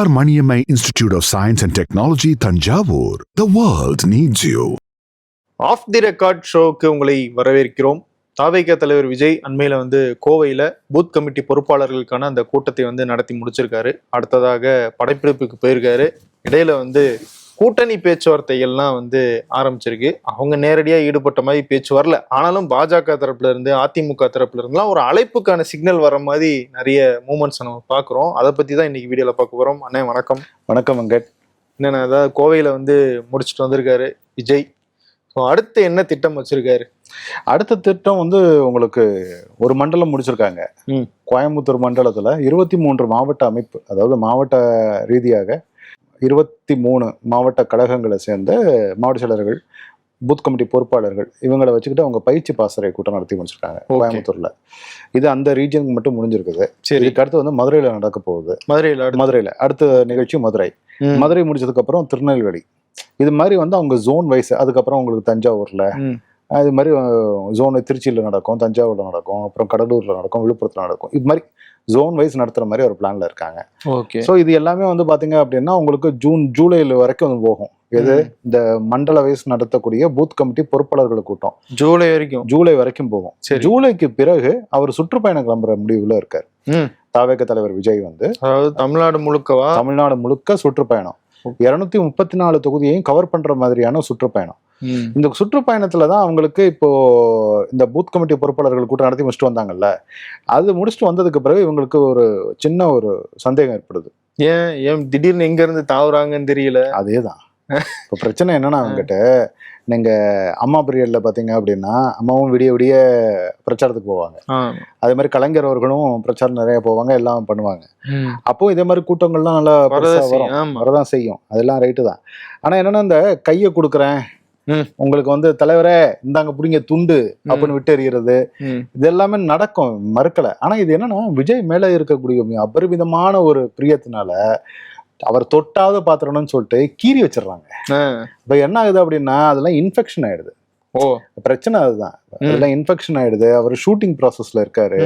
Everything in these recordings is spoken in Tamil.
R Maniammai institute of science and technology Thanjavur the world needs you of the record ஷோவுக்கு உங்களை வரவேற்கிறோம். தாவேக தலைவர் விஜய் அண்மையில் வந்து கோவையில் பூத் கமிட்டி பொறுப்பாளர்களுக்கான அந்த கூட்டத்தை வந்து நடத்தி முடிச்சிருக்காரு. அடுத்ததாக படைப்பிடிப்புக்கு போயிருக்காரு. இடையில வந்து கூட்டணி பேச்சுவார்த்தைகள்லாம் வந்து ஆரம்பிச்சிருக்கு. அவங்க நேரடியா ஈடுபட்ட மாதிரி பேச்சு வரல. ஆனாலும் பாஜக தரப்புல இருந்து அதிமுக தரப்புல இருந்துலாம் ஒரு அழைப்புக்கான சிக்னல் வர மாதிரி நிறைய மூமெண்ட்ஸ் நம்ம பாக்குறோம். அதை பத்தி தான் இன்னைக்கு வீடியோல பார்க்க போறோம். அண்ணே வணக்கம். வணக்கம் வெங்கட் என்னென்ன அதாவது கோவையில வந்து முடிச்சுட்டு வந்திருக்காரு விஜய். ஸோ அடுத்து என்ன திட்டம் வச்சிருக்காரு? அடுத்த திட்டம் வந்து உங்களுக்கு ஒரு மண்டலம் முடிச்சிருக்காங்க. கோயம்புத்தூர் மண்டலத்துல இருபத்தி மூன்று மாவட்ட அமைப்பு அதாவது மாவட்ட ரீதியாக இருபத்தி மூணு மாவட்ட கழகங்களை சேர்ந்த மாவட்ட செயலர்கள் பூத் கமிட்டி பொறுப்பாளர்கள் இவங்களை வச்சுக்கிட்டு அவங்க பயிற்சி பாசறை கூட்டம் நடத்தி முடிச்சிருக்காங்க. கோயம்புத்தூர்ல. இது அந்த ரீஜனுக்கு மட்டும் முடிஞ்சிருக்குது. சரி. இதுக்கு அடுத்து வந்து மதுரையில நடக்க போகுது. மதுரையில் மதுரையில. அடுத்த நிகழ்ச்சி மதுரை. மதுரை முடிச்சதுக்கு அப்புறம் திருநெல்வேலி. இது மாதிரி வந்து அவங்க ஜோன் வைஸ் அதுக்கப்புறம் உங்களுக்கு தஞ்சாவூர்ல. அது மாதிரி ஜோன் திருச்சியில் நடக்கும் தஞ்சாவூர்ல நடக்கும் அப்புறம் கடலூர்ல நடக்கும் விழுப்புரத்துல நடக்கும். இது மாதிரி ஜோன் வைஸ் நடத்துற மாதிரி ஒரு பிளான்ல இருக்காங்க. ஓகே ஸோ இது எல்லாமே வந்து பாத்தீங்க அப்படின்னா உங்களுக்கு ஜூன் ஜூலைல வரைக்கும் வந்து போகும். எது? இந்த மண்டல வைஸ் நடத்தக்கூடிய பூத் கமிட்டி பொறுப்பாளர்கள் கூட்டம். ஜூலை வரைக்கும். ஜூலை வரைக்கும் போகும். ஜூலைக்கு பிறகு அவர் சுற்றுப்பயணம் கிளம்புற முடிவுல இருக்கார். ம். தாவேக தலைவர் விஜய் வந்து. அதாவது தமிழ்நாடு முழுக்கவா? தமிழ்நாடு முழுக்க சுற்றுப்பயணம். இருநூத்தி முப்பத்தி நாலு தொகுதியையும் கவர் பண்ற மாதிரியான சுற்றுப்பயணம். இந்த சுற்றுப்பயணத்துல தான் அவங்களுக்கு இப்போ இந்த பூத் கமிட்டி பொறுப்பாளர்கள் கூட்டம் நடத்தி முடிச்சுட்டு வந்தாங்கல்ல? அது முடிச்சுட்டு வந்ததுக்கு பிறகு இவங்களுக்கு ஒரு சின்ன ஒரு சந்தேகம் ஏற்படுது. ஏன்? ஏன் திடீர்னு எங்க இருந்து தாவுறாங்கன்னு தெரியல? அதேதான். இப்போ பிரச்சனை என்னன்னா அவங்ககிட்ட நீங்க அம்மா பீரியட்ல பாத்தீங்க அப்படின்னா அம்மாவும் விடிய விடிய பிரச்சாரத்துக்கு போவாங்க. அதே மாதிரி கலைஞர் அவர்களும் பிரச்சாரம் நிறைய போவாங்க எல்லாம் பண்ணுவாங்க. அப்போ இதே மாதிரி கூட்டங்கள்லாம் நல்லா வரும். வரதான் செய்யும். அதெல்லாம் ரைட்டு தான். ஆனா என்னன்னா இந்த கையை கொடுக்குறேன். உங்களுக்கு வந்து தலைவரே இந்தாங்க பிடிங்க துண்டு அப்படின்னு விட்டு எறிகிறது. இது எல்லாமே நடக்கும் மறுக்கல. ஆனா இது என்னன்னா விஜய் மேல இருக்கக்கூடிய அபரிமிதமான ஒரு பிரியத்தினால அவர் தொட்டாவது பாத்திரணும்னு சொல்லிட்டு கீறி வச்சிடுறாங்க. இப்ப என்ன ஆகுது அப்படின்னா அதெல்லாம் இன்ஃபெக்ஷன் ஆயிடுது. ஓ. பிரச்சனை அதுதான். அதெல்லாம் இன்ஃபெக்ஷன் ஆயிடுது. அவர் ஷூட்டிங் ப்ராசஸ்ல இருக்காரு.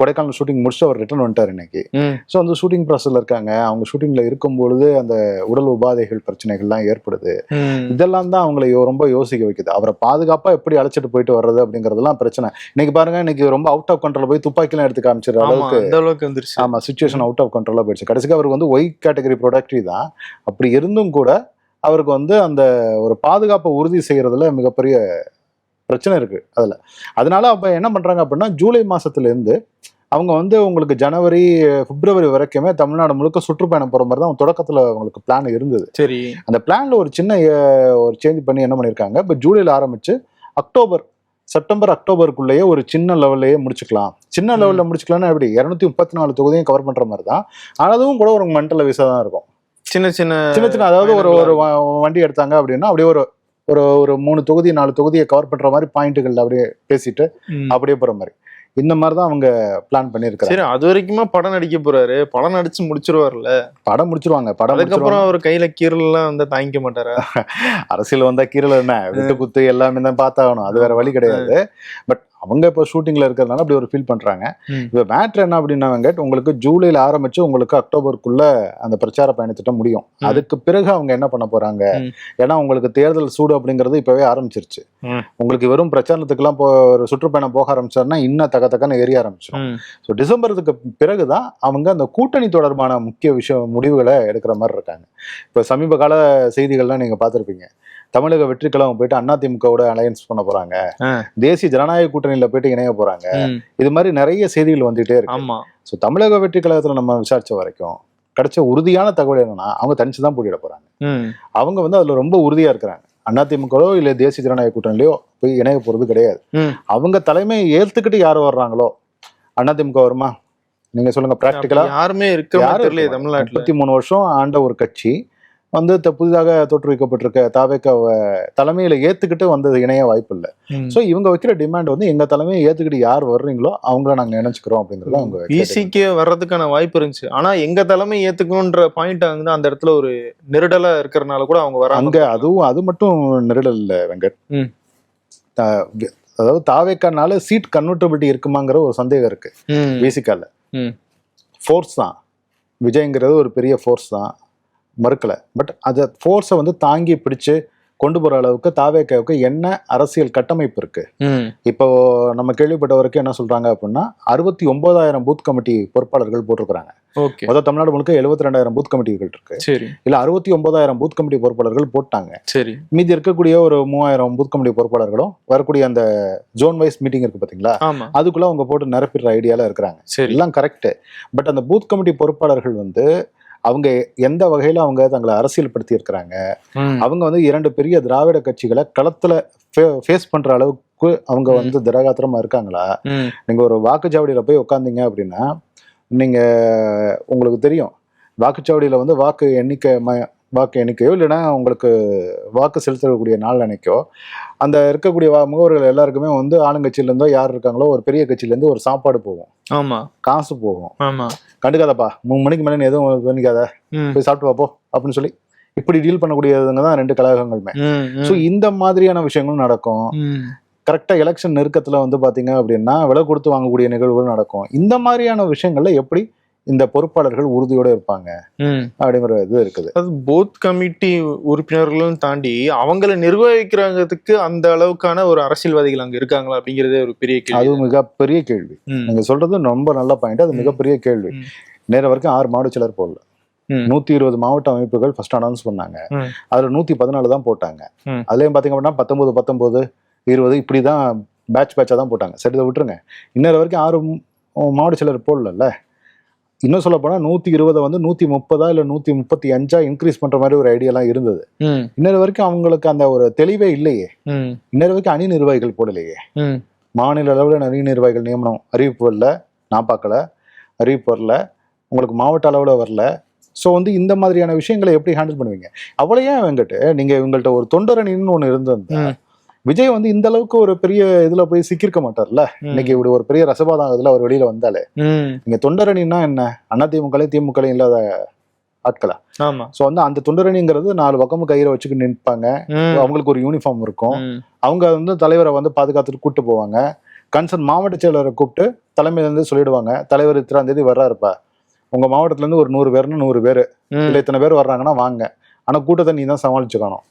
கொடைக்கானல் ஷூட்டிங் முடிச்சுட்டு அவர் ரிட்டர்ன் வந்துட்டார் இன்னைக்கு. ஸோ அந்த ஷூட்டிங் ப்ராசஸ்ல இருக்காங்க. அவங்க ஷூட்டிங்ல இருக்கும் பொழுது அந்த உடல் உபாதைகள் பிரச்சனைகள்லாம் ஏற்படுது. இதெல்லாம் தான் அவங்களை ரொம்ப யோசிக்க வைக்குது. அவரை பாதுகாப்பா எப்படி அழைச்சிட்டு போயிட்டு வர்றது அப்படிங்கறதெல்லாம் பிரச்சனை. இன்னைக்கு பாருங்க இன்னைக்கு ரொம்ப அவுட் ஆஃப் கண்ட்ரோல் போய் துப்பாக்கிலாம் எடுத்து காமிச்சிடுற அளவுக்கு வந்துருச்சு. ஆமா சுச்சுவேஷன் அவுட் ஆஃப் கண்ட்ரோலா போயிடுச்சு. கடைசிக்கு அவருக்கு வந்து ஒய் கேட்டகரி ப்ரொடக்டிவ் தான். அப்படி இருந்தும் கூட அவருக்கு வந்து அந்த ஒரு பாதுகாப்பை உறுதி செய்யறதுல மிகப்பெரிய பிரச்சனை இருக்கு அதுல. அதனால அப்ப என்ன பண்றாங்க அப்படின்னா ஜூலை மாசத்துல இருந்து அவங்க வந்து உங்களுக்கு ஜனவரி பிப்ரவரி வரைக்குமே தமிழ்நாடு முழுக்க சுற்றுப்பயணம் போற மாதிரி தான் தொடக்கத்துல அவங்களுக்கு பிளான் இருந்தது. சரி. அந்த பிளான்ல ஒரு சின்ன ஒரு சேஞ்ச் பண்ணி என்ன பண்ணியிருக்காங்க இப்போ ஜூலைல ஆரம்பிச்சு அக்டோபர் செப்டம்பர் அக்டோபருக்குள்ளேயே ஒரு சின்ன லெவல்லையே முடிச்சுக்கலாம். சின்ன லெவல்ல முடிச்சுக்கலாம்னா எப்படி? இரநூத்தி முப்பத்தி நாலு தொகுதியும் கவர் பண்ற மாதிரி தான். ஆனா அதுவும் கூட ஒரு மண்டல விசா தான் இருக்கும். சின்ன சின்ன சின்ன சின்ன அதாவது ஒரு ஒரு வண்டி எடுத்தாங்க அப்படின்னா அப்படியே ஒரு ஒரு ஒரு மூணு தொகுதி நாலு தொகுதியை கவர் பண்ற மாதிரி பாயிண்ட்டுகள் அப்படியே பேசிட்டு. அப்படியே போற மாதிரி. இந்த மாதிரி தான் அவங்க பிளான் பண்ணியிருக்காங்க சரி அது வரைக்குமா படம் நடிக்க போறாரு? படம் நடிச்சு முடிச்சிருவார்ல? படம் முடிச்சிருவாங்க படம். அதுக்கப்புறம் அவர் கையில கீரல் எல்லாம் வந்து தாங்கிக்க மாட்டாரா? அரசியல் வந்தா கீழே என்ன? விட்டு குத்து எல்லாமே தான் பார்த்தாகணும். அது வேற வழி கிடையாது. பட் அவங்க இப்போ ஷூட்டிங்ல இருக்கிறதுனால அப்படி ஒரு ஃபீல் பண்றாங்க ம். இப்போ மேட்ரு என்ன அப்படின்னா வெங்கட் உங்களுக்கு ஜூலைல ஆரம்பிச்சு உங்களுக்கு அக்டோபருக்குள்ள அந்த பிரச்சார பயணத்திட்டம் முடியும். அதுக்கு பிறகு அவங்க என்ன பண்ண போறாங்க ம். ஏன்னா உங்களுக்கு தேர்தல் சூடு அப்படிங்கிறது இப்பவே ஆரம்பிச்சிருச்சு. உங்களுக்கு வெறும் பிரச்சாரத்துக்குலாம் போ ஒரு சுற்றுப்பயணம் போக ஆரம்பிச்சாருன்னா இன்னும் தக்க தக்கன்னு எரிய ஆரம்பிச்சிடும் ம். ஸோ டிசம்பருக்கு பிறகுதான் அவங்க அந்த கூட்டணி தொடர்பான முக்கிய விஷயம் முடிவுகளை எடுக்கிற மாதிரி இருக்காங்க இப்போ சமீப கால செய்திகள்லாம் நீங்க பார்த்திருப்பீங்க தமிழக வெற்றி கழகம் போயிட்டு அதிமுகவோட அலையன்ஸ் பண்ண போறாங்க. தேசிய ஜனநாயக கூட்டணியில போயிட்டு இணைய போறாங்க. இது மாதிரி நிறைய செய்திகள் வந்துட்டே இருக்கு. ஆமா. ஸோ தமிழக வெற்றி கழகத்துல நம்ம விசாரிச்ச வரைக்கும் கிடைச்ச உறுதியான தகவல் என்னன்னா அவங்க தனிச்சு தான் போட்டியிட போறாங்க. அவங்க வந்து அதுல ரொம்ப உறுதியா இருக்கிறாங்க. அதிமுகவோ இல்ல தேசிய ஜனநாயக கூட்டணிலையோ போய் இணைய போறது கிடையாது. அவங்க தலைமையை ஏத்துக்கிட்டு யார் வர்றாங்களோ அதிமுக வருமா? நீங்க சொல்லுங்க பிராக்டிக்கலா யாருமே இருக்க யாரும் இருக்க தமிழ்நாட்டுல. முப்பத்தி மூணு வருஷம் ஆண்ட ஒரு கட்சி வந்து புதிதாக தோற்றுவிக்கப்பட்டிருக்க தாவேக்க தலைமையில ஏத்துக்கிட்டு வந்தது இணைய வாய்ப்பு இல்லை. ஸோ இவங்க வைக்கிற டிமாண்ட் வந்து எங்க தலைமையை ஏத்துக்கிட்டு யார் வர்றீங்களோ அவங்கள நாங்க இணைச்சுக்கிறோம் அப்படிங்கறது அவங்க கேட்டது. பிசிக்கே வர்றதுக்கான வாய்ப்பு இருந்துச்சு. ஆனா எங்க தலைமை ஏத்துக்கணும்ன்ற பாயிண்ட் வந்து அந்த இடத்துல ஒரு நெருடலா இருக்கிறனால கூட அவங்க வராங்க அங்க அதுவும் அது மட்டும் நெருடல் இல்ல வெங்கட். அதாவது தாவேக்கானால சீட் கன்வெர்டபிலிட்டி இருக்குமாங்கிற ஒரு சந்தேகம் இருக்கு. பிசிக்கால. ஃபோர்ஸ் தான். விஜய்ங்கிறது ஒரு பெரிய ஃபோர்ஸ் தான். மறுக்கல. பட் அதை ஃபோர்ஸை வந்து தாங்கி பிடிச்சு கொண்டு போற அளவுக்கு தாவேக்காவுக்கு என்ன அரசியல் கட்டமைப்பு இருக்கு? இப்போ நம்ம கேள்விப்பட்ட வரைக்கும் என்ன சொல்றாங்க அப்படின்னா அறுபத்தி ஒன்பதாயிரம் பூத் கமிட்டி பொறுப்பாளர்கள் போட்டிருக்கிறாங்க. ஓகே. மொத்தம் தமிழ்நாடு முழுக்க எழுபத்தி ரெண்டாயிரம் பூத் கமிட்டிகள் இருக்கு. சரி. இல்ல அறுபத்தி ஒன்பதாயிரம் பூத் கமிட்டி பொறுப்பாளர்கள் போட்டாங்க. சரி. மீதி இருக்கக்கூடிய ஒரு மூவாயிரம் பூத் கமிட்டி பொறுப்பாளர்களும் வரக்கூடிய அந்த ஜோன் வைஸ் மீட்டிங் இருக்கு பாத்தீங்களா? அதுக்குள்ள அவங்க போட்டு நிரப்பிடுற ஐடியால இருக்கிறாங்க. சரி. எல்லாம் கரெக்ட் பட் அந்த பூத் கமிட்டி பொறுப்பாளர்கள் வந்து அவங்க எந்த வகையில அவங்க தங்களை இருக்கிறாங்க ம். அவங்க வந்து இரண்டு பெரிய திராவிட கட்சிகளை களத்துல ஃபேஸ் பண்ற அளவுக்கு அவங்க. வந்து திரகாத்திரமா இருக்காங்களா. நீங்க ஒரு வாக்குச்சாவடியில போய் உட்காந்தீங்க அப்படின்னா நீங்க உங்களுக்கு தெரியும் வாக்குச்சாவடியில வந்து வாக்கு எண்ணிக்கை வாக்கு எண்ணிக்கையோ இல்லைன்னா உங்களுக்கு வாக்கு செலுத்தக்கூடிய நாள் அன்னைக்கோ அந்த இருக்கக்கூடிய வா- முகவர்கள் எல்லாருக்குமே வந்து ஆளுங்கட்சியிலேருந்தோ யார் இருக்காங்களோ ஒரு பெரிய கட்சியிலேருந்து ஒரு சாப்பாடு போகும் ஆமா. காசு போகும். ஆமா. கண்டுக்காதப்பா. மூணு மணிக்கு மேலே எதுவும் ம். போய் சாப்பிட்டு வாப்போ அப்படின்னு சொல்லி இப்படி டீல் பண்ணக்கூடியதுங்க தான் ரெண்டு கழகங்களுமே. ஸோ இந்த மாதிரியான விஷயங்களும் நடக்கும். கரெக்டா எலெக்ஷன் நெருக்கத்துல வந்து பாத்தீங்க அப்படின்னா விலை கொடுத்து வாங்கக்கூடிய நிகழ்வுகள் நடக்கும். இந்த மாதிரியான விஷயங்கள்ல எப்படி இந்த பொறுப்பாளர்கள் உறுதியோட இருப்பாங்க. அப்படிங்கிற இது இருக்குது அது போத் கமிட்டி உறுப்பினர்களும் தாண்டி அவங்கள நிர்வகிக்கிறதுக்கு அந்த அளவுக்கான ஒரு அரசியல்வாதிகள் அங்க இருக்காங்களா அப்படிங்கறதே ஒரு பெரிய அது கேள்வி மிகப்பெரிய கேள்வி. நீங்க சொல்றது ரொம்ப நல்ல பாயிண்ட் அது. மிகப்பெரிய கேள்வி. நேர வரைக்கும் ஆறு மாவட்ட செயலர் போடல. நூத்தி இருபது மாவட்ட அமைப்புகள் ஃபர்ஸ்ட் அனௌன்ஸ் பண்ணாங்க. அதுல நூத்தி பதினாலு தான் போட்டாங்க. அதுலயும் பாத்தீங்க அப்படின்னா பத்தொன்பது பத்தொன்பது இருபது இப்படிதான் பேட்ச் பேட்சா தான் போட்டாங்க சரி இதை விட்டுருங்க இன்னொரு வரைக்கும் ஆறு மாவட்ட செயலர் போடல இன்னும் சொல்ல போனா நூத்தி இருபதை வந்து நூத்தி முப்பதா இல்ல நூத்தி முப்பத்தி அஞ்சா இன்க்ரீஸ் பண்ற மாதிரி ஒரு ஐடியாலாம் இருந்தது. இன்னொரு வரைக்கும் அவங்களுக்கு அந்த ஒரு தெளிவே இல்லையே. இன்னொரு வரைக்கும் அணி நிர்வாகிகள் போடலையே. மாநில அளவில் அணி நிர்வாகிகள் நியமனம் அறிவிப்பு வரல நான் பார்க்கல அறிவிப்பு வரல உங்களுக்கு மாவட்ட அளவில் வரல ஸோ வந்து இந்த மாதிரியான விஷயங்களை எப்படி ஹேண்டில் பண்ணுவீங்க அவ்வளோ ஏன் வெங்கட் நீங்க இவங்கள்ட்ட ஒரு தொண்டரணின்னு ஒன்று இருந்திருந்தா ம். விஜய் வந்து இந்த அளவுக்கு ஒரு பெரிய இதுல போய் சிக்கியிருக்க மாட்டார்ல. இன்னைக்கு இப்படி ஒரு பெரிய ரசபாதம் இதுல அவர் வெளியில வந்தாலே. நீங்க தொண்டரணின்னா என்ன? அண்ணா திமுகலையும் திமுகலையும் இல்லாத ஆட்களா? ஆமா. ஸோ வந்து அந்த தொண்டரணிங்கிறது நாலு பக்கமும் கயிறை வச்சுக்கிட்டு நிற்பாங்க. அவங்களுக்கு ஒரு யூனிஃபார்ம் இருக்கும். அவங்க வந்து தலைவரை வந்து பாதுகாத்துட்டு கூட்டு போவாங்க. கன்சர்ன் மாவட்ட செயலரை கூப்பிட்டு தலைமையில இருந்து சொல்லிடுவாங்க. தலைவர் இத்தனாம் தேதி வர்றாருப்பா. உங்க மாவட்டத்துல இருந்து ஒரு நூறு பேர்னு நூறு பேர். இல்ல இத்தனை பேர் வர்றாங்கன்னா வாங்க. ஆனா கூட்டத்தை நீ தான் சமாளிச்சுக்கணும்.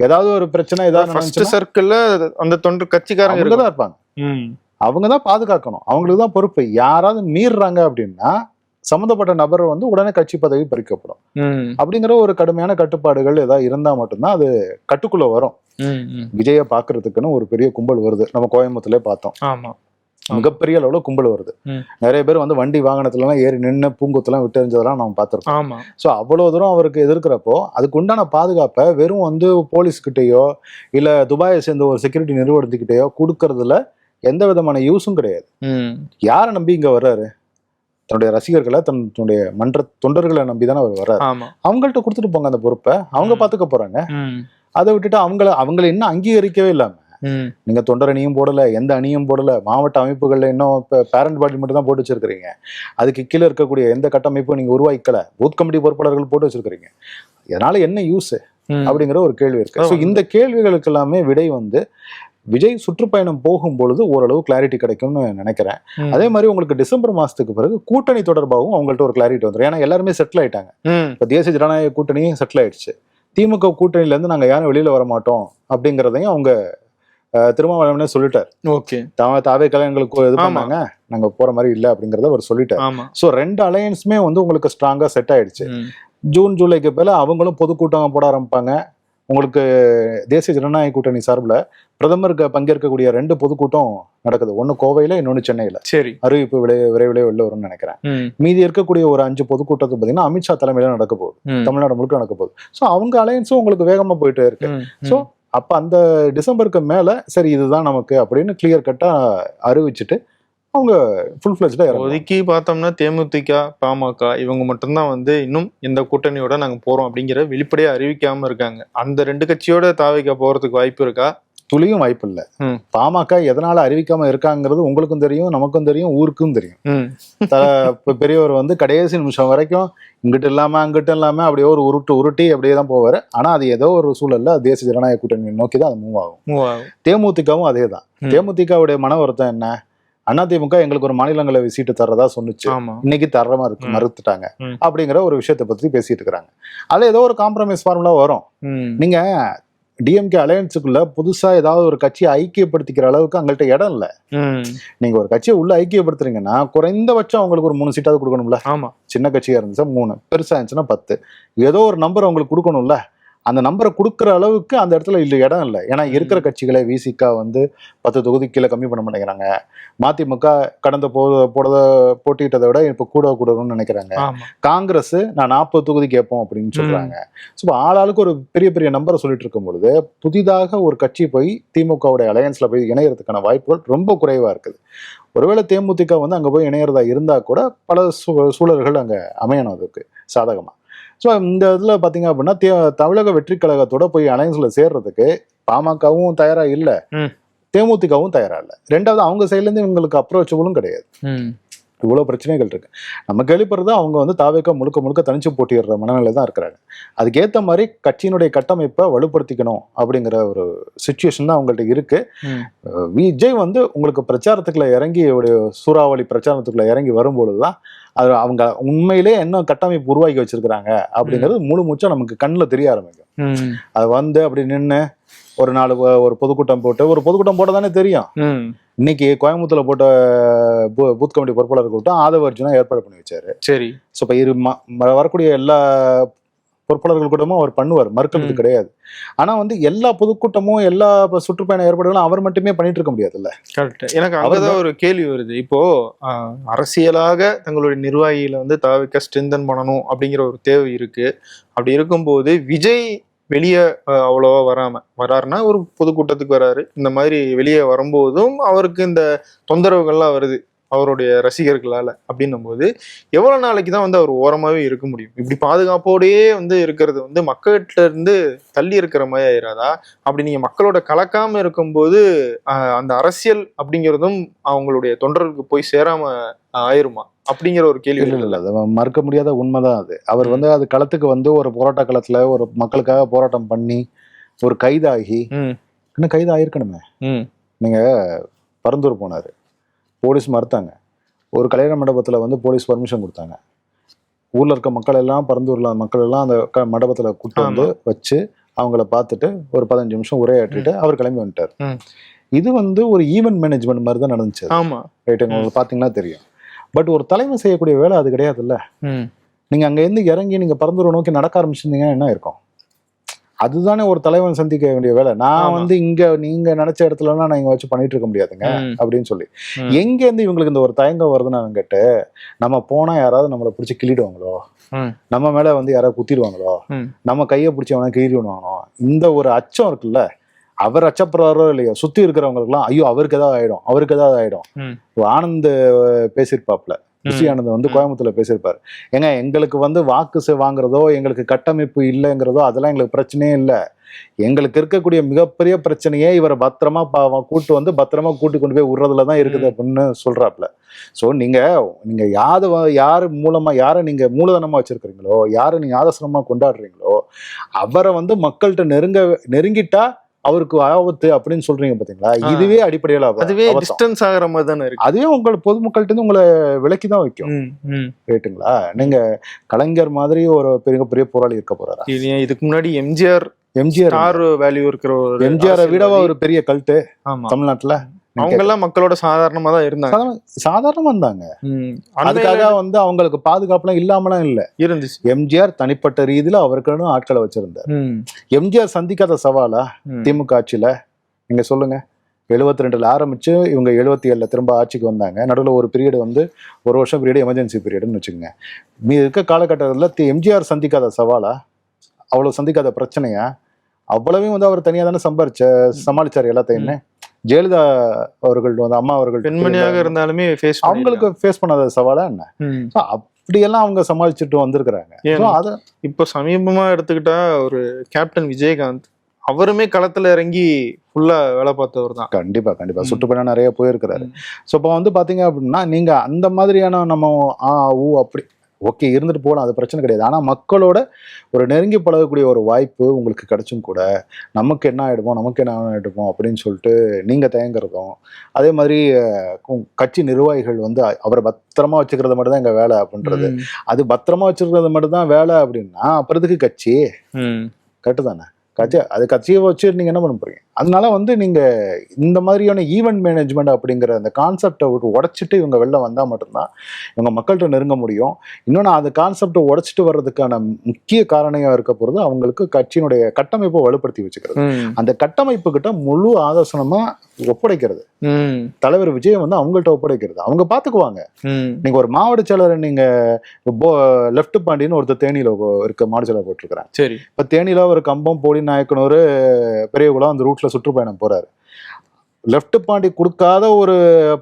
ஏதாவது ஒரு பிரச்சனை ஏதாவது சர்க்கிள்ல அந்த தொண்டர் கட்சிக்காரங்க தான் இருப்பாங்க ம். அவங்க தான் பாதுகாக்கணும் அவங்களுக்கு தான் பொறுப்பு யாராவது மீறுறாங்க அப்படின்னா சம்மந்தப்பட்ட நபர் வந்து உடனே கட்சி பதவி பறிக்கப்படும். அப்படிங்கிற ஒரு கடுமையான கட்டுப்பாடுகள் ஏதாவது இருந்தா மட்டும்தான் அது கட்டுக்குள்ள வரும். விஜய பாக்குறதுக்குன்னு ஒரு பெரிய கும்பல் வருது நம்ம கோயம்புத்தூர்ல பார்த்தோம். மிகப்பெரிய அளவுல கும்பல் வருது. நிறைய பேர் வந்து வண்டி வாகனத்துலலாம் ஏறி நின்று பூங்குத்தெல்லாம் விட்டெறிஞ்சதெல்லாம் நம்ம பார்த்துருக்கோம் ஸோ அவ்வளோ தூரம் அவருக்கு எதிர்க்கிறப்போ அதுக்கு உண்டான பாதுகாப்பை வெறும் வந்து போலீஸ்கிட்டயோ இல்லை துபாயை சேர்ந்த ஒரு செக்யூரிட்டி நிறுவனத்துக்கிட்டேயோ கொடுக்கறதுல எந்த விதமான யூஸும் கிடையாது. யாரை நம்பி இங்க வர்றாரு தன்னுடைய ரசிகர்களை தன் தன்னுடைய மன்ற தொண்டர்களை நம்பி தானே அவர் வர்றாரு அவங்கள்ட்ட கொடுத்துட்டு போங்க அந்த பொறுப்பை அவங்க ம். பார்த்துக்க போறாங்க. அதை விட்டுட்டு அவங்கள அவங்கள இன்னும் அங்கீகரிக்கவே இல்லாம ம். நீங்க தொண்டர் அணியும் போடல எந்த அணியும் போடல மாவட்ட அமைப்புகள்ல இன்னும் இப்போ பேரண்ட் பாடி மட்டும் தான் போட்டு வச்சிருக்கிறீங்க. அதுக்கு கீழே இருக்கக்கூடிய எந்த கட்டமைப்பும் நீங்க உருவாக்கல பூத் கமிட்டி பொறுப்பாளர்கள் போட்டு வச்சிருக்கிறீங்க. இதனால என்ன யூஸ். அப்படிங்கிற ஒரு கேள்வி இருக்கு. ஸோ. இந்த கேள்விகளுக்கு எல்லாமே விடை வந்து விஜய் சுற்றுப்பயணம் போகும் பொழுது ஓரளவு கிளாரிட்டி கிடைக்கும்னு நினைக்கிறேன். அதே மாதிரி உங்களுக்கு டிசம்பர் மாசத்துக்கு பிறகு கூட்டணி தொடர்பாகவும் அவங்கள்ட்ட ஒரு கிளாரிட்டி வந்துடும் ஏன்னா எல்லாருமே செட்டில் ஆயிட்டாங்க. இப்போ தேசிய ஜனநாயக கூட்டணியும் செட்டில் ஆயிடுச்சு. திமுக கூட்டணியில இருந்து நாங்க யாரும் வெளியில வர மாட்டோம் அப்படிங்கிறதையும் அவங்க திருமாவளவனே சொல்லிட்டார். ஓகே. தாவே கல்யாணங்களுக்கு இது ஆமா. பண்ணாங்க. நாங்க போற மாதிரி இல்ல அப்படிங்கறத அவர் சொல்லிட்டார். ஸோ ரெண்டு அலையன்ஸுமே வந்து உங்களுக்கு ஸ்ட்ராங்கா செட் ஆயிடுச்சு. ஜூன் ஜூலைக்கு மேல அவங்களும் பொதுக்கூட்டம் போட ஆரம்பிப்பாங்க. உங்களுக்கு தேசிய ஜனநாயக கூட்டணி சார்பில் பிரதமருக்கு பங்கேற்கக்கூடிய ரெண்டு பொதுக்கூட்டம் நடக்குது. ஒன்னு கோவையில இன்னொன்னு சென்னையில. சரி. அறிவிப்பு விரை விரைவிலே வெளில வரும்னு நினைக்கிறேன். மீதி இருக்கக்கூடிய ஒரு அஞ்சு பொதுக்கூட்டத்தை பார்த்தீங்கன்னா அமித்ஷா தலைமையில நடக்க போகுது. தமிழ்நாடு முழுக்க நடக்க போகுது. ஸோ அவங்க அலையன்ஸும் உங்களுக்கு வேகமா போயிட்டே இருக்கு. ஸோ அப்ப அந்த டிசம்பருக்கு மேல சரி இதுதான் நமக்கு அப்படின்னு கிளியர் கட்டா அறிவிச்சுட்டு அவங்க ஃபுல் ஃபிளஜ்டா ஒதுக்கி பார்த்தோம்னா தேமுதிக பாமக இவங்க மட்டும்தான் வந்து இன்னும் இந்த கூட்டணியோட நாங்க போறோம் அப்படிங்கிற வெளிப்படையா அறிவிக்காம இருக்காங்க. அந்த ரெண்டு கட்சியோட தாவிக்க போறதுக்கு வாய்ப்பு இருக்கா? துளியும் வாய்ப்பு இல்ல. பாமக எதனால அறிவிக்காம இருக்காங்கிறது உங்களுக்கும் தெரியும் நமக்கும் தெரியும் ஊருக்கும் தெரியும். பெரியவர் வந்து கடைசி நிமிஷம் வரைக்கும் இங்கிட்டு இல்லாம அங்கிட்டு இல்லாம அப்படியே ஒரு உருட்டு உருட்டி அப்படியே தான் போவாரு. ஆனா அது ஏதோ ஒரு சூழல்ல தேசிய ஜனநாயக கூட்டணி நோக்கி தான் அது மூவ் ஆகும். தேமுதிகவும் அதே தான். தேமுதிகவுடைய மன வருத்தம் என்ன? அதிமுக எங்களுக்கு ஒரு மாநிலங்களவை சீட்டு தர்றதா சொன்னுச்சு. இன்னைக்கு தரமா இருக்கு ம். மறுத்துட்டாங்க. அப்படிங்கிற ஒரு விஷயத்தை பத்தி பேசிட்டு இருக்கிறாங்க அதுல ஏதோ ஒரு காம்ப்ரமைஸ் ஃபார்முலா வரும். நீங்க டிஎம்கே அலையன்ஸுக்குள்ள புதுசா ஏதாவது ஒரு கட்சியை ஐக்கியப்படுத்திக்கிற அளவுக்கு அவங்கள்ட்ட இடம் இல்ல. நீங்க ஒரு கட்சியை உள்ள ஐக்கியப்படுத்துறீங்கன்னா குறைந்தபட்சம் அவங்களுக்கு ஒரு மூணு சீட்டாவது கொடுக்கணும்ல. ஆமா. சின்ன கட்சியா இருந்துச்சா மூணு. பெருசா இருந்துச்சுன்னா பத்து. ஏதோ ஒரு நம்பர் அவங்களுக்கு கொடுக்கணும்ல. அந்த நம்பரை கொடுக்குற அளவுக்கு அந்த இடத்துல இல்ல இடம் இல்லை. ஏன்னா இருக்கிற கட்சிகளை விசிகா வந்து பத்து தொகுதி கீழே கம்மி பண்ண மாட்டேங்கிறாங்க. மதிமுக கடந்த போ போடுறத போட்டியிட்டதை விட இப்போ கூட கூடணும்னு நினைக்கிறாங்க. காங்கிரஸ் நான் நாற்பது தொகுதி கேட்போம் அப்படின்னு சொல்றாங்க. ஸோ ஆளாளுக்கு ஒரு பெரிய பெரிய நம்பரை சொல்லிட்டு இருக்கும் பொழுது புதிதாக ஒரு கட்சி போய் திமுகவுடைய அலையன்ஸ்ல போய் இணையறதுக்கான வாய்ப்புகள் ரொம்ப குறைவா இருக்குது. ஒருவேளை தேமுதிக வந்து அங்க போய் இணையறதா இருந்தா கூட பல சூ- சூழல்கள் அங்க அமையணும் அதுக்கு சாதகமா. ஸோ இந்த இதுல பாத்தீங்க அப்படின்னா தமிழக வெற்றி கழகத்தோட போய் அலையன்ஸ்ல சேர்றதுக்கு பாமகவும் தயாரா இல்ல. தேமுதிகவும் தயாரா இல்ல. ரெண்டாவது அவங்க சைட்ல இருந்து இவங்களுக்கு அப்ரோச்சபிளும் கிடையாது. ம். இவ்வளவு பிரச்சனைகள் இருக்கு. நம்ம கேள்விப்படுறது அவங்க வந்து தாவேக்கா முழுக்க முழுக்க தனிச்சு போட்டியிடுற மனநிலை தான் இருக்கிறாங்க. அதுக்கேத்த மாதிரி கட்சியினுடைய கட்டமைப்பை வலுப்படுத்திக்கணும் அப்படிங்கிற ஒரு சுச்சுவேஷன் தான் அவங்கள்ட்ட இருக்கு. விஜய் வந்து உங்களுக்கு பிரச்சாரத்துக்குள்ள இறங்கி சூறாவளி பிரச்சாரத்துக்குள்ள இறங்கி வரும்பொழுது தான் அது அவங்க உண்மையிலே என்ன கட்டமைப்பு உருவாக்கி வச்சிருக்கிறாங்க அப்படிங்கிறது முழு மூச்சா நமக்கு கண்ணில் தெரிய ஆரம்பிக்கும். அது வந்து அப்படி நின்று ஒரு நாலு ஒரு பொதுக்கூட்டம் போட்டு ஒரு பொதுக்கூட்டம் போட தானே தெரியும். இன்னைக்கு கோயம்புத்தூர்ல போட்ட பூத் கமிட்டி பொறுப்பாளர் கூட்டம் ஆதவ அர்ஜுனா ஏற்பாடு பண்ணி வச்சாரு. சரி. ஸோ இப்போ இரு வரக்கூடிய எல்லா பொறுப்பாளர்கள் கூட்டமும் அவர் பண்ணுவார். மறுக்கிறது. கிடையாது. ஆனா வந்து எல்லா பொதுக்கூட்டமும் எல்லா சுற்றுப்பயண ஏற்பாடுகளும் அவர் மட்டுமே பண்ணிட்டு இருக்க முடியாதுல்ல. கரெக்ட் எனக்கு அங்கதான் ஒரு கேள்வி வருது. இப்போ அரசியலாக தங்களுடைய நிர்வாகிகளை வந்து தாவிக்க ஸ்ட்ரென்தன் பண்ணணும் அப்படிங்கிற ஒரு தேவை இருக்கு. அப்படி இருக்கும்போது விஜய் வெளியே அவ்வளோவா வராம வராருன்னா ஒரு பொதுக்கூட்டத்துக்கு வராரு. இந்த மாதிரி வெளியே வரும்போதும் அவருக்கு இந்த தொந்தரவுகள்லாம் வருது. அவருடைய ரசிகர்களால அப்படின்னும் போது எவ்வளவு நாளைக்கு தான் வந்து அவர் ஓரமாவே இருக்க முடியும்? இப்படி பாதுகாப்போடயே வந்து இருக்கிறது வந்து மக்கள்கிட்ட இருந்து தள்ளி இருக்கிற மாதிரி ஆயிராதா? அப்படி நீங்க மக்களோட கலக்காம இருக்கும்போது அந்த அரசியல் அப்படிங்கிறதும் அவங்களுடைய தொண்டர்களுக்கு போய் சேராம ஆயிருமா? அப்படிங்கிற ஒரு கேள்வி இல்ல அது மறுக்க முடியாத உண்மைதான் அது. அவர். வந்து அது களத்துக்கு வந்து ஒரு போராட்ட களத்துல ஒரு மக்களுக்காக போராட்டம் பண்ணி ஒரு கைதாகி இன்னும் கைது ஆயிருக்கணுமே ம், பரந்தூர் போனாரு. போலீஸ் மறுத்தாங்க. ஒரு கல்யாண மண்டபத்துல வந்து போலீஸ் பர்மிஷன் கொடுத்தாங்க. ஊர்ல இருக்க மக்கள் எல்லாம் பரந்தூர்ல மக்கள் எல்லாம் அந்த க- மண்டபத்துல கூட்டு வந்து வச்சு அவங்கள பார்த்துட்டு ஒரு பதினஞ்சு நிமிஷம் உரையாற்றிட்டு அவர் கிளம்பி வந்துட்டார். இது வந்து ஒரு ஈவென்ட் மேனேஜ்மெண்ட் மாதிரி தான் நடந்துச்சு ஆமா. ரைட்டு உங்களுக்கு பாத்தீங்கன்னா தெரியும். பட் ஒரு தலைமை செய்யக்கூடிய வேலை அது கிடையாதுல்ல. ம், நீங்க அங்க இருந்து இறங்கி நீங்க பரந்தூரை நோக்கி நடக்க ஆரம்பிச்சிருந்தீங்கன்னா என்ன இருக்கும்? அதுதானே ஒரு தலைவன் சந்திக்க வேண்டிய வேலை நான். வந்து இங்க நீங்க நினைச்ச இடத்துலலாம் நான் இங்க வச்சு பண்ணிட்டு இருக்க முடியாதுங்க அப்படின்னு சொல்லி. எங்க இருந்து இவங்களுக்கு இந்த ஒரு தயக்கம் வருதுன்னு கேட்டு நம்ம போனா யாராவது நம்மளை பிடிச்சி கிள்ளிடுவாங்களோ. நம்ம மேல வந்து யாராவது குத்திடுவாங்களோ. நம்ம கையை பிடிச்சி அவனை கிழிடுவானோ இந்த ஒரு அச்சம் இருக்குல்ல அவர் அச்சப்படுறாரோ இல்லையோ சுத்தி இருக்கிறவங்களுக்குலாம் ஐயோ அவருக்கு ஏதாவது ஆயிடும் அவருக்கு ஏதாவது ஆயிடும். ஆனந்த் பேசியிருப்பாப்ல ரிஷி ஆனந்த் வந்து. கோயம்புத்தூர்ல பேசியிருப்பாரு ஏங்க எங்களுக்கு வந்து வாக்கு சே- வாங்குறதோ எங்களுக்கு கட்டமைப்பு இல்லைங்கிறதோ அதெல்லாம் எங்களுக்கு பிரச்சனையே இல்லை எங்களுக்கு இருக்கக்கூடிய மிகப்பெரிய பிரச்சனையே இவரை பத்திரமா கூட்டு வந்து பத்திரமா கூட்டு கொண்டு போய் விடுறதுல தான் இருக்குது. அப்படின்னு சொல்றாப்ல சோ நீங்க நீங்க யாரு யாரு மூலமா யாரை நீங்க மூலதனமா வச்சிருக்கிறீங்களோ யாரை நீங்க ஆதர்சனமா கொண்டாடுறீங்களோ அவரை வந்து மக்கள்கிட்ட நெருங்க நெருங்கிட்டா அவருக்கு ஆபத்து அப்படின்னு சொல்றீங்க பாத்தீங்களா. இதுவே அடிப்படையில அதுவே. டிஸ்டன்ஸ் ஆகுற மாதிரி தானே இருக்கு அதுவே உங்கள் பொதுமக்கள்கிட்ட இருந்து உங்களை விலக்கி தான் வைக்கும். ரைட்டுங்களா நீங்க கலைஞர் மாதிரி ஒரு பெரிய பெரிய போராளி இருக்க போறாரா இதுக்கு முன்னாடி எம்ஜிஆர் எம்ஜிஆர் ஸ்டார் வேல்யூ இருக்கிற ஒரு எம்ஜிஆரை விட அரசியல்வாதி. ஒரு பெரிய கல்ட்டு தமிழ்நாட்டுல அவங்க எல்லாம் மக்களோட சாதாரணமா தான் இருந்தாங்க. சாதாரண- சாதாரணமா இருந்தாங்க. அதுக்காக வந்து அவங்களுக்கு பாதுகாப்புலாம் இல்லாமலாம் இல்ல. இருந்துச்சு. எம்ஜிஆர் தனிப்பட்ட ரீதியில அவருக்குன்னு ஆட்களை வச்சிருந்தார். எம்ஜிஆர் சந்திக்காத சவாலா. திமுக ஆட்சியில? நீங்க சொல்லுங்க. எழுபத்தி ரெண்டுல ஆரம்பிச்சு இவங்க எழுபத்தி ஏழுல திரும்ப ஆட்சிக்கு வந்தாங்க. நடுவில் ஒரு பீரியட் வந்து ஒரு வருஷம் பீரியட் எமர்ஜென்சி பீரியட்னு வச்சுக்கோங்க. மீ இருக்க காலகட்டத்தில் எம்ஜிஆர் சந்திக்காத சவாலா? அவ்வளவு சந்திக்காத பிரச்சனையா? அவ்வளவையும் வந்து அவர் தனியா தானே சம்பாரிச்ச சமாளிச்சார் எல்லாத்தையுமே? ஜெயலலிதா அவர்கள் வந்து அம்மா அவர்கள் பெண்மணியாக இருந்தாலுமே ஃபேஸ் அவங்களுக்கு ஃபேஸ் பண்ணாத சவாலா என்ன? அப்படியெல்லாம் அவங்க சமாளிச்சுட்டு வந்திருக்கிறாங்க. அத இப்போ சமீபமா எடுத்துக்கிட்டா ஒரு கேப்டன் விஜயகாந்த் அவருமே களத்துல இறங்கி ஃபுல்லா வேலை பார்த்தவர் தான். கண்டிப்பா கண்டிப்பா. ம். சுற்றுப்பயணம் நிறைய போயிருக்கிறாரு. ஸோ இப்போ வந்து பாத்தீங்க அப்படின்னா நீங்க அந்த மாதிரியான நம்ம ஆ ஊ அப்படி ஓகே இருந்துட்டு போகலாம் அது பிரச்சனை கிடையாது. ஆனால் மக்களோட ஒரு நெருங்கி பழகக்கூடிய ஒரு வாய்ப்பு உங்களுக்கு கிடைச்சும் கூட நமக்கு என்ன ஆகிடுமோ நமக்கு என்ன ஆகிடுமோ அப்படின்னு சொல்லிட்டு நீங்கள் தயங்குறதும் அதே மாதிரி கட்சி நிர்வாகிகள் வந்து அவரை பத்திரமா வச்சுக்கிறது மட்டும் தான் எங்கள் வேலை அப்படின்றது. அது பத்திரமா வச்சுக்கிறது மட்டும் தான் வேலை அப்படின்னா அப்புறத்துக்கு கட்சி. கரெக்டு தானே? கட்சி அது கட்சியை வச்சு நீங்கள் என்ன பண்ண போறீங்க? அதனால வந்து நீங்கள் இந்த மாதிரியான ஈவெண்ட் மேனேஜ்மெண்ட் அப்படிங்கிற அந்த கான்செப்டை உடைச்சிட்டு இவங்க வெளில வந்தால் மட்டும்தான் இவங்க மக்கள்கிட்ட நெருங்க முடியும். இன்னொன்று அந்த கான்செப்டை உடைச்சிட்டு வர்றதுக்கான முக்கிய காரணியாக இருக்க போகிறது அவங்களுக்கு கட்சியினுடைய கட்டமைப்பை வலுப்படுத்தி வச்சுக்கிறது. அந்த கட்டமைப்பு கிட்ட முழு ஆலோசனமாக ஒப்படைக்கிறது. தலைவர் விஜய் வந்து அவங்கள்ட்ட ஒப்படைக்கிறது. அவங்க பார்த்துக்குவாங்க ம், நீங்க ஒரு மாவட்ட செயலரை நீங்க லெஃப்ட் பாண்டின்னு ஒருத்தர் தேனியில இருக்க மாவட்ட செயலர் போட்டிருக்கிறாங்க சரி. இப்ப தேனியில ஒரு கம்பம் போடி நாயக்கனூர் பெரியகுளம் அந்த ரூட்ல சுற்றுப்பயணம் போறாரு. லெஃப்ட் பாண்டி கொடுக்காத ஒரு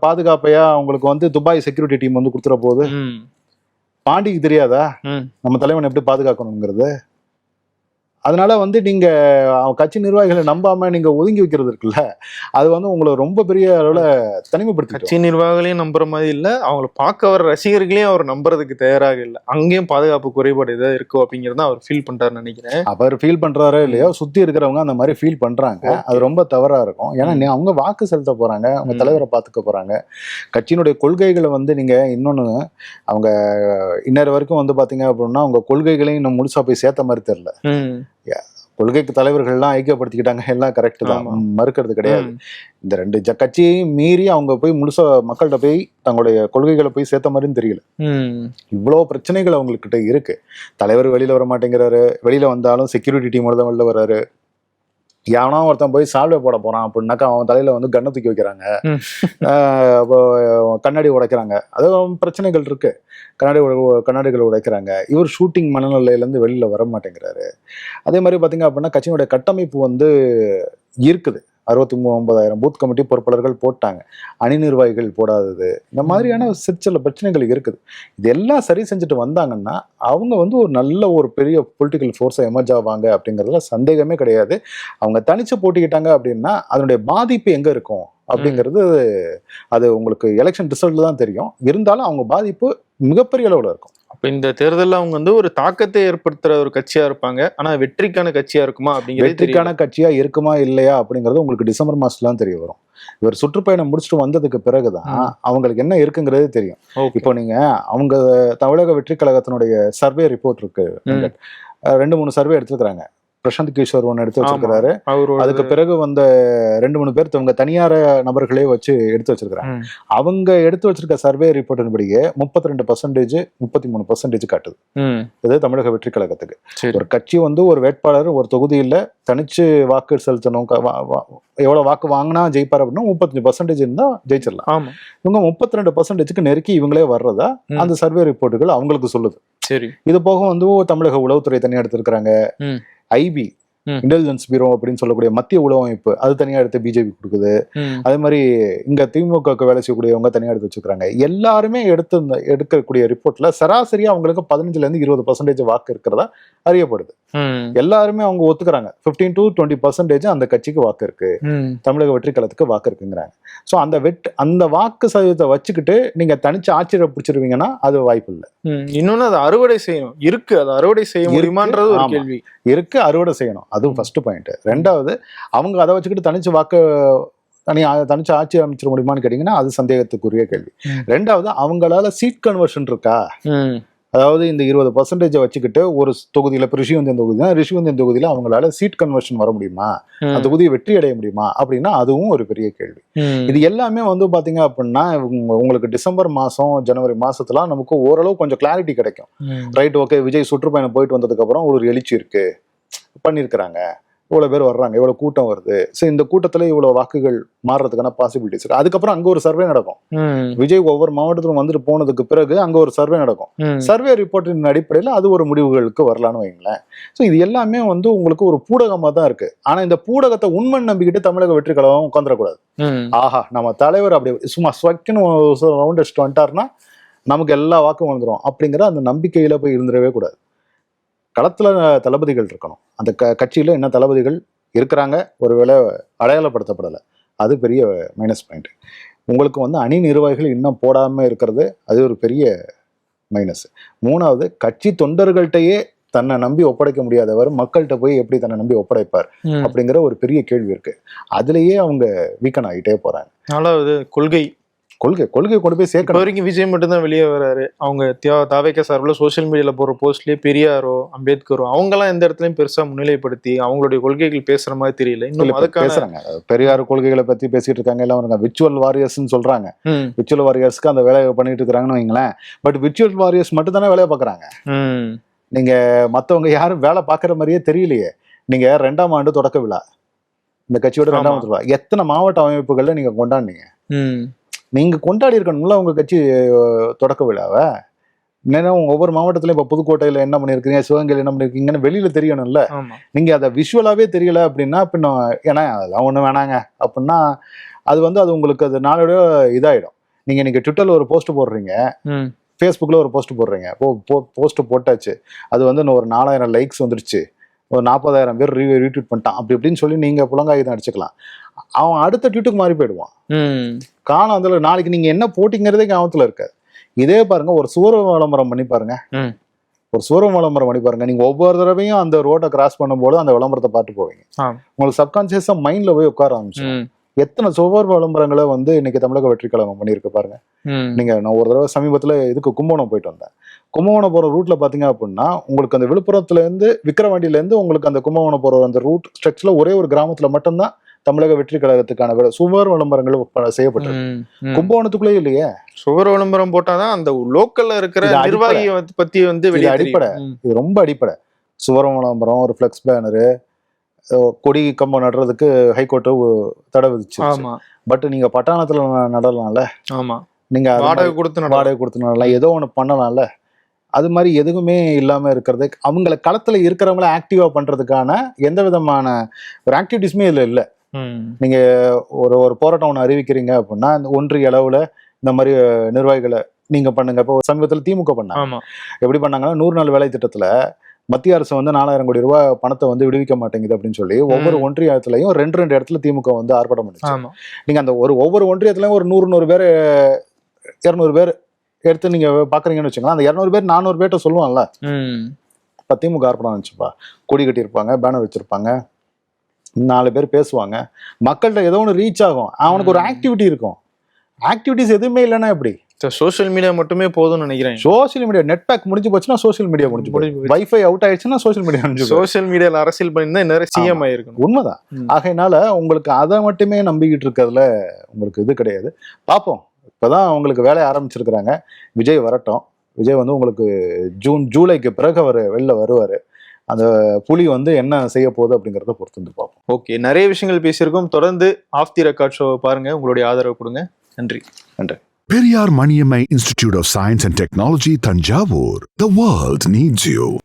பாதுகாப்பையா அவங்களுக்கு வந்து துபாய் செக்யூரிட்டி டீம் வந்து கொடுத்துற போது ம், பாண்டிக்கு தெரியாதா? நம்ம தலைவன் எப்படி பாதுகாக்கணுங்கிறது? அதனால வந்து நீங்க கட்சி நிர்வாகிகளை நம்பாம நீங்க ஒதுங்கி வைக்கிறது இருக்குல்ல அது வந்து உங்களை ரொம்ப பெரிய அளவுல தனிமைப்படுத்தி கட்சி நிர்வாகிகளையும் நம்புற மாதிரி இல்ல அவங்கள பார்க்க வர ரசிகர்களையும் அவர் நம்புறதுக்கு தயாராக இல்ல. அங்கேயும் பாதுகாப்பு குறைபாடு ஏதாவது இருக்கோ அப்படிங்கறத அவர் ஃபீல் பண்றாருன்னு நினைக்கிறேன். அவர் ஃபீல் பண்றாரோ இல்லையோ சுத்தி இருக்கிறவங்க அந்த மாதிரி ஃபீல் பண்றாங்க. அது ரொம்ப தவறா இருக்கும். ஏன்னா அவங்க வாக்கு செலுத்த போறாங்க அவங்க. தலைவரை பார்த்துக்க போறாங்க. கட்சியினுடைய கொள்கைகளை வந்து நீங்க இன்னொன்னு அவங்க இன்னொரு வரைக்கும் வந்து பாத்தீங்க அப்படின்னா அவங்க கொள்கைகளையும் இன்னும் முழுசா போய் சேர்த்த மாதிரி தெரியல. கொள்கைக்கு தலைவர்கள்லாம் ஐக்கியப்படுத்திக்கிட்டாங்க. எல்லாம் கரெக்ட் தான். மறுக்கிறது கிடையாது. இந்த ரெண்டு கட்சியையும் மீறி அவங்க போய் முழுசா மக்கள்கிட்ட போய் தங்களுடைய கொள்கைகளை போய் சேர்த்த மாதிரியும் தெரியல. ம், இவ்வளோ பிரச்சனைகள் அவங்கக்கிட்ட இருக்கு. தலைவர் வெளியில வர மாட்டேங்கிறாரு வெளியில வந்தாலும் செக்யூரிட்டி டீமோட தான் வெளில வராரு எவனா ஒருத்தன் போய் சால்வை போட போறான் அப்படின்னாக்கா அவன் தலையில வந்து கண்ணை தூக்கி வைக்கிறாங்க. கண்ணாடி உடைக்கிறாங்க. அது பிரச்சனைகள் இருக்கு. கண்ணாடி உட- கண்ணாடிகள் உடைக்கிறாங்க. இவர் ஷூட்டிங் மனநிலையிலேருந்து வெளியில வர மாட்டேங்கிறாரு. அதே மாதிரி பாத்தீங்க அப்படின்னா கட்சியினுடைய கட்டமைப்பு வந்து இருக்குது. அறுபத்தி ஒன்பதாயிரம் பூத் கமிட்டி பொறுப்பாளர்கள் போட்டாங்க. அணி நிர்வாகிகள் போடாதது. இந்த மாதிரியான சிற்சில பிரச்சனைகள் இருக்குது. இது எல்லாம் சரி செஞ்சுட்டு வந்தாங்கன்னா அவங்க வந்து ஒரு நல்ல ஒரு பெரிய பொலிட்டிக்கல் ஃபோர்ஸை எமர்ஜ் ஆவாங்க அப்படிங்கிறதுல சந்தேகமே கிடையாது. அவங்க தனிச்சு போட்டிக்கிட்டாங்க அப்படின்னா அதனுடைய பாதிப்பு எங்க இருக்கும் அப்படிங்கிறது அது உங்களுக்கு எலெக்ஷன் ரிசல்ட் தான் தெரியும். இருந்தாலும் அவங்க பாதிப்பு மிகப்பெரிய அளவில் இருக்கும். இந்த தேர்தல்ல அவங்க வந்து ஒரு தாக்கத்தை ஏற்படுத்துற ஒரு கட்சியா இருப்பாங்க. ஆனா வெற்றிக்கான கட்சியா இருக்குமா அப்படிங்கிறது வெற்றிக்கான கட்சியா இருக்குமா இல்லையா அப்படிங்கிறது உங்களுக்கு டிசம்பர் மாசத்துல தான் தெரிய வரும். இவர் சுற்றுப்பயணம் முடிச்சுட்டு வந்ததுக்கு பிறகுதான் ம். அவங்களுக்கு என்ன இருக்குங்கிறதே தெரியும். இப்போ இப்போ நீங்க அவங்க தமிழக வெற்றி கழகத்தினுடைய சர்வே ரிப்போர்ட் இருக்கு. ரெண்டு மூணு சர்வே எடுத்துருக்காங்க பிரசாந்த் கிஷோர் ஒன்று எடுத்து வச்சிருக்கிறாரு. அதுக்கு பிறகு வந்த ரெண்டு மூணு பேர் இவங்க தனியார நபர்களே வச்சு எடுத்து வச்சிருக்காங்க ம், அவங்க எடுத்து வச்சிருக்க சர்வே ரிப்போர்ட்டின்படியே முப்பத்தி ரெண்டு பர்சன்டேஜ் முப்பத்தி மூணு பர்சன்டேஜ் காட்டுது இது தமிழக வெற்றி கழகத்துக்கு ஒரு கட்சி வந்து ஒரு வேட்பாளர் ஒரு தொகுதியில் தனிச்சு வாக்கு செலுத்தணும் எவ்வளவு வாக்கு வாங்கினா ஜெயிப்பார் அப்படின்னா முப்பத்தஞ்சு பர்சன்டேஜ் இருந்தா ஜெயிச்சிடலாம். இவங்க முப்பத்தி ரெண்டு பர்சன்டேஜ்க்கு நெருக்கி இவங்களே வர்றதா. அந்த சர்வே ரிப்போர்ட்டுகள் அவங்களுக்கு சொல்லுது. சரி. இது போக வந்து தமிழக உளவுத்துறை தனியா எடுத்திருக்கிறாங்க. ம். ஐபி ம். இன்டெலிஜென்ஸ் பியூரோ அப்படின்னு சொல்லக்கூடிய மத்திய உளவு அமைப்பு அது தனியா எடுத்து பிஜேபி கொடுக்குது. அதே மாதிரி இங்க திமுகவுக்கு வேலை செய்யக்கூடியவங்க தனியா எடுத்து வச்சுக்கிறாங்க. எல்லாருமே எடுத்து எடுக்கக்கூடிய ரிப்போர்ட்ல சராசரியா அவங்களுக்கு பதினஞ்சுல இருந்து இருபது பர்சன்டேஜ் வாக்கு இருக்கிறதா அறியப்படுது. எல்லாருமே அவங்க ஒத்துக்கிறாங்க. 15 டு டுவெண்ட்டி பர்சன்டேஜ் அந்த கட்சிக்கு வாக்கு இருக்கு. தமிழக வெற்றி கழகத்துக்கு வாக்கு இருக்குங்கிறாங்க. ஸோ அந்த வெட் அந்த வாக்கு சதவீதத்தை வச்சுக்கிட்டு நீங்க தனிச்சு ஆட்சியை பிடிச்சிருவீங்கன்னா அது வாய்ப்பு இல்லை. இன்னொன்னு அதை அறுவடை செய்யணும். இருக்கு. அதை அறுவடை செய்ய முடியுமான்றது ஒரு. கேள்வி. இருக்கு அறுவடை செய்யணும். அதுவும் ஃபர்ஸ்ட் பாயிண்ட் ரெண்டாவது அவங்க அதை வச்சுக்கிட்டு தனிச்சு வாக்கு தனி தனிச்சு ஆட்சி அமைச்சிட முடியுமான்னு கேட்டீங்கன்னா அது சந்தேகத்துக்குரிய கேள்வி. ரெண்டாவது அவங்களால சீட் கன்வர்ஷன் இருக்கா? அதாவது இந்த இருபது பர்சன்டேஜை வச்சுக்கிட்டு ஒரு தொகுதியில இப்போ ரிஷிவந்தியன் தொகுதி ரிஷிவந்தியன் தொகுதியில அவங்களால சீட் கன்வர்ஷன் வர முடியுமா? அந்த தொகுதியை வெற்றி அடைய முடியுமா? அப்படின்னா அதுவும் ஒரு பெரிய கேள்வி. இது எல்லாமே வந்து பாத்தீங்க அப்படின்னா உங்க- உங்களுக்கு டிசம்பர் மாசம் ஜனவரி மாசத்துல நமக்கு ஓரளவு கொஞ்சம் கிளாரிட்டி கிடைக்கும். ரைட் ஓகே விஜய் சுற்றுப்பயணம் போயிட்டு வந்ததுக்கு அப்புறம் ஒரு எழுச்சி இருக்கு. பண்ணியிருக்கிறாங்க இவ்வளவு பேர் வர்றாங்க இவ்வளவு கூட்டம் வருது. ஸோ இந்த கூட்டத்துல இவ்வளவு வாக்குகள் மாறுறதுக்கான பாசிபிலிட்டிஸ் இருக்கு. அதுக்கப்புறம் அங்க ஒரு சர்வே நடக்கும். விஜய் ஒவ்வொரு மாவட்டத்திலும் வந்துட்டு போனதுக்கு பிறகு அங்க ஒரு சர்வே நடக்கும். சர்வே ரிப்போர்ட்டின் அடிப்படையில் அது ஒரு முடிவுகளுக்கு வரலான்னு வைங்களேன். ஸோ இது எல்லாமே வந்து உங்களுக்கு ஒரு பூடகமா தான் இருக்கு. ஆனா இந்த பூடகத்தை உண்மை நம்பிக்கிட்டு தமிழக வெற்றி கழகம் உட்காந்துடக்கூடாது ஆஹா நம்ம தலைவர் அப்படி சும்மா ஸ்வக்குன்னு ரவுண்ட் அடிச்சுட்டு வந்துட்டாருன்னா நமக்கு எல்லா வாக்கும் வந்துடும் அப்படிங்கிற அந்த நம்பிக்கையில போய் இருந்துடவே கூடாது. களத்துல தளபதிகள் இருக்கணும். அந்த க கட்சியில என்ன தளபதிகள் இருக்கிறாங்க ஒருவேளை அடையாளப்படுத்தப்படலை. அது பெரிய மைனஸ் பாயிண்ட் உங்களுக்கு வந்து அணி நிர்வாகிகள் இன்னும் போடாம இருக்கிறது அது ஒரு பெரிய மைனஸ் மூணாவது கட்சி தொண்டர்கள்ட்டயே தன்னை நம்பி ஒப்படைக்க முடியாதவர் மக்கள்கிட்ட போய் எப்படி தன்னை நம்பி ஒப்படைப்பார். அப்படிங்கிற ஒரு பெரிய கேள்வி இருக்கு. அதுலயே அவங்க வீக்கன் ஆகிட்டே போறாங்க. நாலாவது கொள்கை. கொள்கை கொள்கையை கொண்டு போய் சேர்க்கணும். வரைக்கும் விஜய் மட்டும்தான் வெளியே வராரு. அவங்க தியா- தாவேக்கா சார்பில் சோஷியல் மீடியால போற போஸ்ட்லயே பெரியாரோ அம்பேத்கரோ அவங்கெல்லாம் எந்த இடத்துலயும் பெருசா முன்னிலைப்படுத்தி அவங்களுடைய கொள்கைகள் பேசுற மாதிரி தெரியல. இன்னும் இப்ப அதுக்கான பேசுறாங்க. பெரியார் கொள்கைகளை பத்தி பேசிட்டு இருக்காங்க. எல்லாம் விர்ச்சுவல் வாரியர்ஸ்னு சொல்றாங்க. ம், விர்ச்சுவல் வாரியர்ஸ்க்கு அந்த வேலையை பண்ணிட்டு இருக்காங்கன்னு வைங்களேன். பட் விர்ச்சுவல் வாரியர்ஸ் மட்டும் தானே வேலையை பார்க்கறாங்க. ம், மத்தவங்க யாரும் வேலை பார்க்குற மாதிரியே தெரியலையே. நீங்க ரெண்டாம் ஆண்டு தொடக்க விழா. இந்த கட்சியோட. ரெண்டாம் எத்தனை மாவட்ட அமைப்புகள்ல நீங்க கொண்டாடுனீங்க? ம். நீங்க கொண்டாடி இருக்கணும்ல உங்க கட்சி தொடக்க விழாவை. ஏன்னா ஒவ்வொரு மாவட்டத்திலயும் இப்ப புதுக்கோட்டையில என்ன பண்ணிருக்கீங்க சிவகங்கையில என்ன பண்ணிருக்கீங்கன்னு வெளியில தெரியணும்ல. ஆமா. நீங்க அதை விஷுவலாவே தெரியல அப்படின்னா பின்ன ஏன்னா அதெல்லாம் ஒண்ணும் வேணாங்க. அப்படின்னா அது வந்து அது உங்களுக்கு அது நாளோட இதாயிடும். நீங்க நீங்க ட்விட்டர்ல ஒரு போஸ்ட் போடுறீங்க. ஃபேஸ்புக்கில் ஒரு போஸ்ட் போடுறீங்க. போ போஸ்ட் போட்டாச்சு. அது வந்து இன்னும் ஒரு நாலாயிரம் லைக்ஸ் வந்துருச்சு. ஒரு நாற்பதாயிரம் பேர் ரீ ரீட்வீட் பண்ணிட்டான். அப்படி இப்படின்னு சொல்லி நீங்கள் புலங்காயுதம் அடிச்சுக்கலாம். அவன் அடுத்த ட்வீட்டுக்கு மாறி போயிடுவான். காலம் அதில் நாளைக்கு நீங்கள் என்ன போட்டிங்கிறதே ஞாபகத்தில் இருக்காது இதே பாருங்க ஒரு சுவர விளம்பரம் பண்ணி பாருங்க. ஒரு சுவர விளம்பரம் பண்ணி பாருங்க. நீங்க ஒவ்வொரு தடவையும் அந்த ரோட்டை கிராஸ் பண்ணும்போது அந்த விளம்பரத்தை பார்த்து போவீங்க. உங்களுக்கு சப்கான்சியஸா மைண்ட்ல போய் உட்கார ஆரம்பிச்சு எத்தனை சுவர் விளம்பரங்களை வந்து இன்னைக்கு தமிழக வெற்றி கழகம் பண்ணியிருக்கு பாருங்க. நீங்க நான் ஒரு தடவை சமீபத்துல இதுக்கு கும்பகோணம் போயிட்டு வந்தேன். கும்பகோணம் போற ரூட்ல பாத்தீங்க அப்படின்னா உங்களுக்கு அந்த விழுப்புரத்துல இருந்து விக்கிரவாண்டியில இருந்து உங்களுக்கு அந்த கும்பகோணம் போற அந்த ரூட் ஸ்ட்ரெச்ல ஒரே ஒரு கிராமத்துல மட்டும்தான் தமிழக வெற்றி கழகத்துக்கான சுவர் விளம்பரங்கள் ம். கும்பகோணத்துக்குள்ளே இல்லையே? சுவர் விளம்பரம் போட்டாதான் அந்த லோக்கல்ல இருக்கிற வந்து பத்தி வந்து வெளியே அடிப்படை. இது ரொம்ப அடிப்படை. சுவர் விளம்பரம் ஒரு ஃபிளெக்ஸ் பேனரு கொடி கம்பம் நடுறதுக்கு ஹைகோர்ட்டு தடை விதிச்சு ஆமா. பட் நீங்க பட்டாளத்துல ந- நடலாம்ல? ஆமா. நீங்க வாடகை கொடுத்து. வாடகை கொடுத்து நடலாம். ஏதோ ஒண்ணு பண்ணலாம்ல? அது மாதிரி எதுவுமே இல்லாம இருக்கிறது. அவங்கள களத்துல இருக்கிறவங்கள ஆக்டிவா பண்றதுக்கான எந்த விதமான ஒரு ஆக்டிவிட்டிஸுமே இதுல இல்ல. ம். ஒரு ஒரு போராட்டம் ஒன்று அறிவிக்கிறீங்க அப்படின்னா ஒன்றிய அளவுல இந்த மாதிரி நிர்வாகிகளை நீங்க பண்ணுங்க. இப்போ சமீபத்தில் திமுக பண்ணாங்க. எப்படி பண்ணாங்கன்னா நூறு நாள் வேலை திட்டத்துல மத்திய அரசு வந்து நாலாயிரம் கோடி ரூபாய் பணத்தை வந்து விடுவிக்க மாட்டேங்குது அப்படின்னு சொல்லி ஒவ்வொரு ஒன்றியத்திலையும் ரெண்டு ரெண்டு இடத்துல திமுக வந்து ஆர்ப்பாட்டம் பண்ணுச்சு. நீங்க அந்த ஒரு ஒவ்வொரு ஒன்றியத்துலயும் ஒரு நூறு நூறு பேர் இரநூறு பேர் எடுத்து நீங்க பாக்குறீங்கன்னு வச்சுக்கோங்களேன் அந்த இரநூறு பேர் நானூறு பேர்ட்ட சொல்லுவான்ல. இப்போ திமுக ஆர்ப்பாட்டம் வச்சுப்பா கொடி கட்டியிருப்பாங்க பேனர் வச்சிருப்பாங்க. நாலு பேர் பேசுவாங்க. மக்கள்கிட்ட ஏதோ ஒன்று ரீச் ஆகும். அவனுக்கு ஒரு. ஆக்டிவிட்டி இருக்கும். ஆக்டிவிட்டிஸ் எதுவுமே இல்லைன்னா எப்படி? சோஷியல் மீடியா மட்டுமே போதும்னு நினைக்கிறேன். சோஷியல் மீடியா நெட் பேக் முடிஞ்சு போச்சுன்னா சோஷியல் மீடியா முடிஞ்சு போச்சு. வைஃபை அவுட் ஆயிடுச்சுன்னா சோஷியல் மீடியா முடிஞ்சு. சோஷியல் மீடியால அரசியல் பண்ணியிருந்தா நிறைய சிஎம் ஆயிருக்கணும் உண்மைதான். ஆகையினால உங்களுக்கு அதை மட்டுமே நம்பிக்கிட்டு இருக்கிறதுல உங்களுக்கு இது கிடையாது. பார்ப்போம். இப்பதான் உங்களுக்கு வேலைய ஆரம்பிச்சிருக்கிறாங்க. விஜய் வரட்டும். விஜய் வந்து உங்களுக்கு ஜூன் ஜூலைக்கு பிறகு அவர் வெளில வருவார். அந்த புலி வந்து என்ன செய்ய போகுது அப்படிங்கிறத பொறுத்து வந்து பார்ப்போம். ஓகே நிறைய விஷயங்கள் பேசியிருக்கோம். தொடர்ந்து ஆஃப் தி ரெக்கார்ட் ஷோ பாருங்க. உங்களுடைய ஆதரவு கொடுங்க. நன்றி. Periyar Maniammai Institute of Science and Technology, Tanjavur. The world needs you.